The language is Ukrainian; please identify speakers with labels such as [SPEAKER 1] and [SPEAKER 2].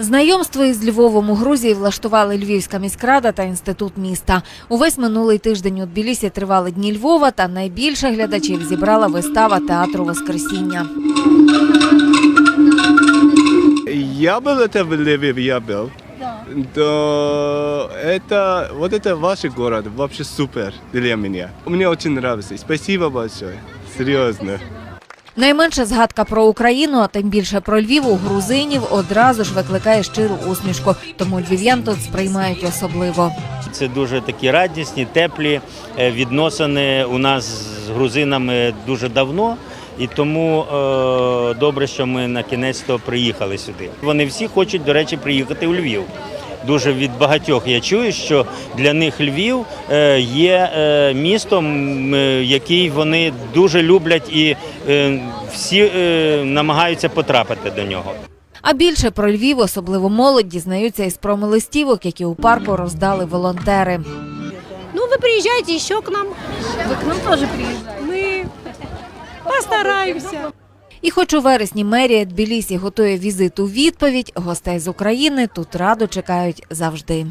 [SPEAKER 1] Знайомство із Львовом у Грузії влаштували Львівська міськрада та інститут міста. Увесь минулий тиждень у Тбілісі тривали дні Львова, та найбільше глядачів зібрала вистава театру Воскресіння.
[SPEAKER 2] Я был это в Львове, я был. То это, вот это ваш город, вообще супер для меня. Мне очень нравится. Спасибо большое. Серьезно.
[SPEAKER 1] Найменша згадка про Україну, а тим більше про Львів у грузинів одразу ж викликає щиру усмішку. Тому львів'ян тут сприймають особливо.
[SPEAKER 3] Це дуже такі радісні, теплі е, відносини у нас з грузинами дуже давно. І тому е, добре, що ми на кінець то приїхали сюди. Вони всі хочуть, до речі, приїхати у Львів Дуже від багатьох я чую, що для них Львів е, є е, містом, е, який вони дуже люблять, і е, всі е, намагаються потрапити до нього.
[SPEAKER 1] А більше про Львів, особливо молодь, дізнаються із промилистівок, які у парку роздали волонтери.
[SPEAKER 4] Ну, вы приезжайте еще к нам. Вы к нам тоже приезжаете? Мы постараемся.
[SPEAKER 1] І хоч у вересні мерія Тбілісі готує візит у відповідь, гостей з України тут радо чекають завжди.